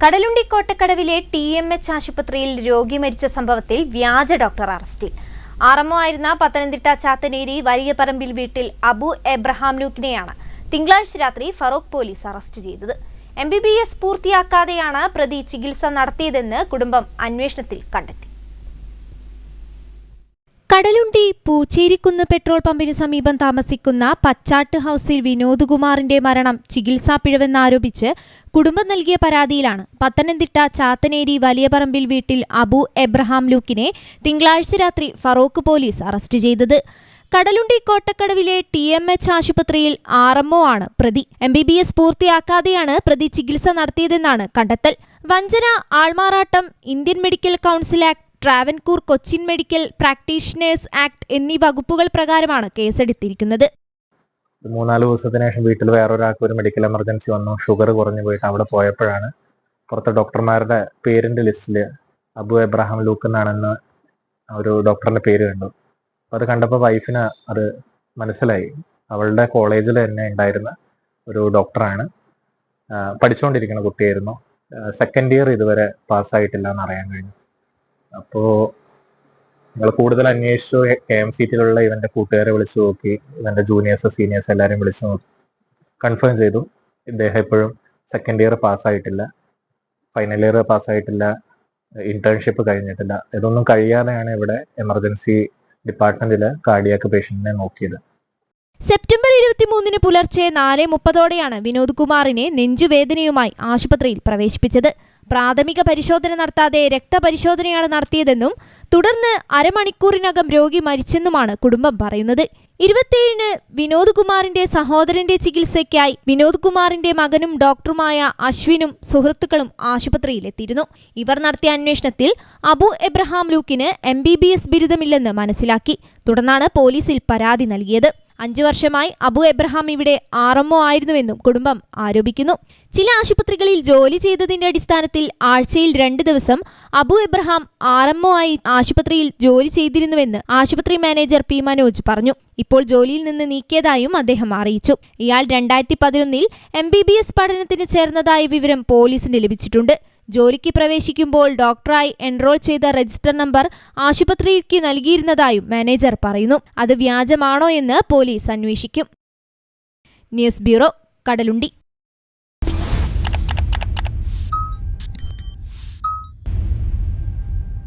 കടലുണ്ടി കോട്ടക്കടവിലെ T M H ആശുപത്രിയിൽ രോഗി മരിച്ച സംഭവത്തിൽ വ്യാജ ഡോക്ടർ അറസ്റ്റിൽ. ആറമ്മോ ആയിരുന്ന പത്തനംതിട്ട ചാത്തനേരി വലിയ പറമ്പിൽ വീട്ടിൽ അബു എബ്രഹാം ലൂക്കിനെയാണ് തിങ്കളാഴ്ച രാത്രി ഫറോക്ക് പോലീസ് അറസ്റ്റ് ചെയ്തത്. എം ബി ബി എസ് പൂർത്തിയാക്കാതെയാണ് പ്രതി ചികിത്സ നടത്തിയതെന്ന് കുടുംബം അന്വേഷണത്തിൽ കണ്ടെത്തി. കടലുണ്ടി പൂച്ചേരിക്കുന്ന് പെട്രോൾ പമ്പിന് സമീപം താമസിക്കുന്ന പച്ചാട്ട് ഹൌസിൽ വിനോദ്കുമാറിന്റെ മരണം ചികിത്സാ പിഴവെന്നാരോപിച്ച് കുടുംബം നൽകിയ പരാതിയിലാണ്. പത്തനംതിട്ട ചാത്തനേരി വലിയപറമ്പിൽ വീട്ടിൽ അബു എബ്രഹാം ലൂക്കിനെ തിങ്കളാഴ്ച രാത്രി ഫറോക്ക് പോലീസ് അറസ്റ്റ് ചെയ്തത്. കടലുണ്ടി കോട്ടക്കടവിലെ ടി എം എച്ച് ആശുപത്രിയിൽ ആർഎംഒ ആണ് പ്രതി. എം ബി ബി എസ് പൂർത്തിയാക്കാതെയാണ് പ്രതി ചികിത്സ നടത്തിയതെന്നാണ് കണ്ടെത്തൽ. വഞ്ചന ആൾമാറാട്ടം Indian medical council act Travancore Cochin medical practitioners act എന്നീ വകുപ്പുകൾ പ്രകാരമാണ് കേസെടുത്തിരിക്കുന്നത്. മൂന്നാൽ ദിവസത്തിന് ശേഷം വീട്ടിൽ വേറൊരാൾക്ക് ഒരു മെഡിക്കൽ എമർജൻസി വന്നു. ഷുഗർ കുറഞ്ഞു പോയിട്ട് അവിടെ പോയപ്പോഴാണ് പുറത്തെ ഡോക്ടർമാരുടെ പേരിന്റെ ലിസ്റ്റിൽ അബു എബ്രഹാം ലൂക്ക് എന്നാണെന്ന് ഒരു ഡോക്ടറിന്റെ പേര് കണ്ടു. അത് കണ്ടപ്പോൾ വൈഫിന് അത് മനസ്സിലായി. അവളുടെ കോളേജിൽ തന്നെ ഉണ്ടായിരുന്ന ഒരു ഡോക്ടറാണ് പഠിച്ചുകൊണ്ടിരിക്കുന്ന കുട്ടിയായിരുന്നു. സെക്കൻഡ് ഇയർ ഇതുവരെ പാസ്സായിട്ടില്ല എന്ന് അറിയാൻ കഴിഞ്ഞു. അപ്പോ നിങ്ങൾ കൂടുതൽ അന്വേഷിച്ചു കെ എം സീറ്റിലുള്ള ഇവന്റെ കൂട്ടുകാരെ വിളിച്ചു നോക്കി ഇവന്റെ ജൂനിയേഴ്സ് സീനിയേഴ്സ് എല്ലാവരും വിളിച്ചു നോക്കി. കൺഫേം ചെയ്തു. ഇദ്ദേഹം ഇപ്പോഴും സെക്കൻഡ് ഇയർ പാസ്സായിട്ടില്ല ഫൈനൽ ഇയർ പാസ്സായിട്ടില്ല ഇന്റേൺഷിപ്പ് കഴിഞ്ഞിട്ടില്ല. ഇതൊന്നും കഴിയാതെയാണ് ഇവിടെ എമർജൻസി ഡിപ്പാർട്ട്മെന്റിൽ കാർഡിയാക്ക് പേഷ്യന്റിനെ നോക്കിയത്. സെപ്റ്റംബർ ഇരുപത്തിമൂന്നിന് പുലർച്ചെ നാല് മുപ്പതോടെയാണ് വിനോദ് കുമാറിനെ നെഞ്ചുവേദനയുമായി ആശുപത്രിയിൽ പ്രവേശിപ്പിച്ചത്. പ്രാഥമിക പരിശോധന നടത്താതെ രക്തപരിശോധനയാണ് നടത്തിയതെന്നും തുടർന്ന് അരമണിക്കൂറിനകം രോഗി മരിച്ചെന്നുമാണ് കുടുംബം പറയുന്നത്. ഇരുപത്തിയേഴിന് വിനോദ് കുമാറിന്റെ സഹോദരന്റെ ചികിത്സയ്ക്കായി വിനോദ് കുമാറിന്റെ മകനും ഡോക്ടറുമായ അശ്വിനും സുഹൃത്തുക്കളും ആശുപത്രിയിലെത്തിയിരുന്നു. ഇവർ നടത്തിയ അന്വേഷണത്തിൽ അബു എബ്രഹാം ലൂക്കിന് എം ബിരുദമില്ലെന്ന് മനസ്സിലാക്കി. തുടർന്നാണ് പോലീസിൽ പരാതി നൽകിയത്. അഞ്ചു വർഷമായി അബു എബ്രഹാം ഇവിടെ ആർഎംഒ ആയിരുന്നുവെന്നും കുടുംബം ആരോപിക്കുന്നു. ചില ആശുപത്രികളിൽ ജോലി ചെയ്തതിന്റെ അടിസ്ഥാനത്തിൽ ആഴ്ചയിൽ രണ്ട് ദിവസം അബു എബ്രഹാം ആർഎംഒ ആയി ആശുപത്രിയിൽ ജോലി ചെയ്തിരുന്നുവെന്ന് ആശുപത്രി മാനേജർ പി മനോജ് പറഞ്ഞു. ഇപ്പോൾ ജോലിയിൽ നിന്ന് നീക്കിയതായും അദ്ദേഹം അറിയിച്ചു. ഇയാൾ രണ്ടായിരത്തി പതിനൊന്നിൽ എം ബി ബി എസ് പഠനത്തിന് ചേർന്നതായ വിവരം പോലീസിന് ലഭിച്ചിട്ടുണ്ട്. ജോലിക്ക് പ്രവേശിക്കുമ്പോൾ ഡോക്ടറായി എൻറോൾ ചെയ്ത രജിസ്റ്റർ നമ്പർ ആശുപത്രിക്ക് നൽകിയിരുന്നതായും മാനേജർ പറയുന്നു. അത് വ്യാജമാണോ എന്ന് പോലീസ് അന്വേഷിക്കും. News bureau Kadalundi.